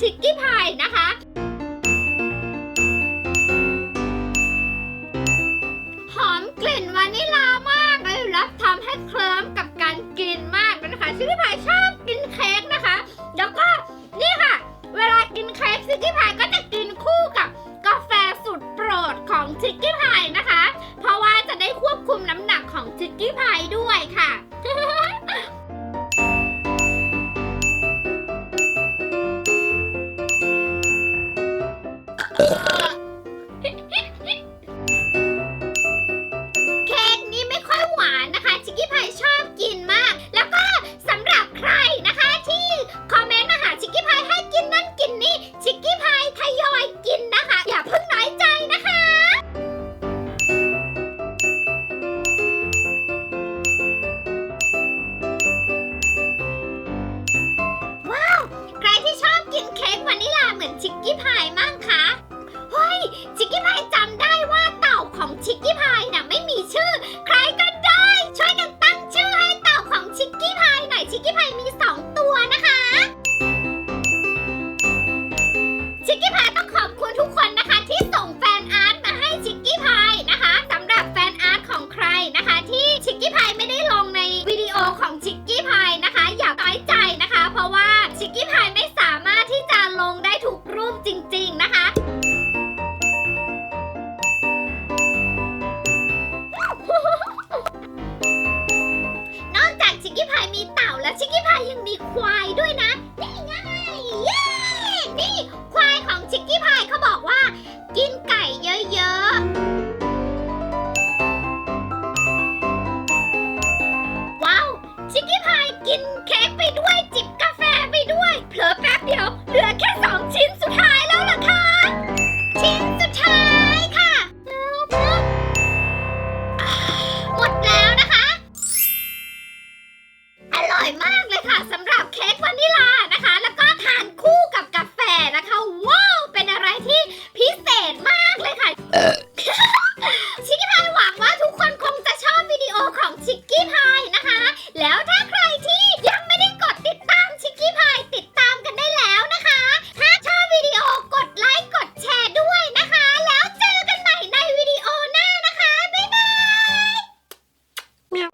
ชิกกี้พายนะคะ หอมกลิ่นวานิลามากเลยแล้วทำให้เคลิ้มกับการกินมากเลยนะคะ ชิคกี้พายชอบกินเค้กนะคะ แล้วก็นี่ค่ะ เวลากินเค้กชิคกี้พายก็จะกินคู่กับกาแฟสุดโปรดของชิคกี้พายนะคะ เพราะว่าจะได้ควบคุมน้ำหนักของชิคกี้พายด้วยค่ะ เค้กนี้ไม่ค่อยหวานนะคะ ชิคกี้พายชอบกินมาก แล้วก็สำหรับใครนะคะที่คอมเมนต์มาหาชิคกี้พายให้กินนั่นกินนี่ ชิคกี้พายทยอยกินนะคะ อย่าเพิ่งน้อยใจนะคะ ว้าว ใครที่ชอบกินเค้กวานิลาเหมือนชิคกี้พายมั่งคะ ชิคกี้พายจำได้ว่าเต่าของชิคกี้พายน่ะไม่มีชื่อ ใครก็ได้ ช่วยกันตั้งชื่อให้เต่าของชิคกี้พายหน่อยชิคกี้พายมีสองตัวนะคะ ชิคกี้พายต้องขอบคุณทุกคนนะคะ ที่ส่งแฟนอาร์ตมาให้ชิคกี้พายนะคะสำหรับแฟนอาร์ตของใครนะคะ ที่ชิคกี้พายไม่ได้ลงในวิดีโอของชิคกี้พายนะคะอย่าน้อยใจนะคะ เพราะว่าชิคกี้พายไม่สามารถที่จะลงได้ทุกรูปจริง ๆนะคะ ชิคกี้พายมีเต่าและชิคกี้พายยังมีควายด้วยนะ นี่ไงเย้นี่ควายของชิคกี้พายเขาบอกว่า กินไก่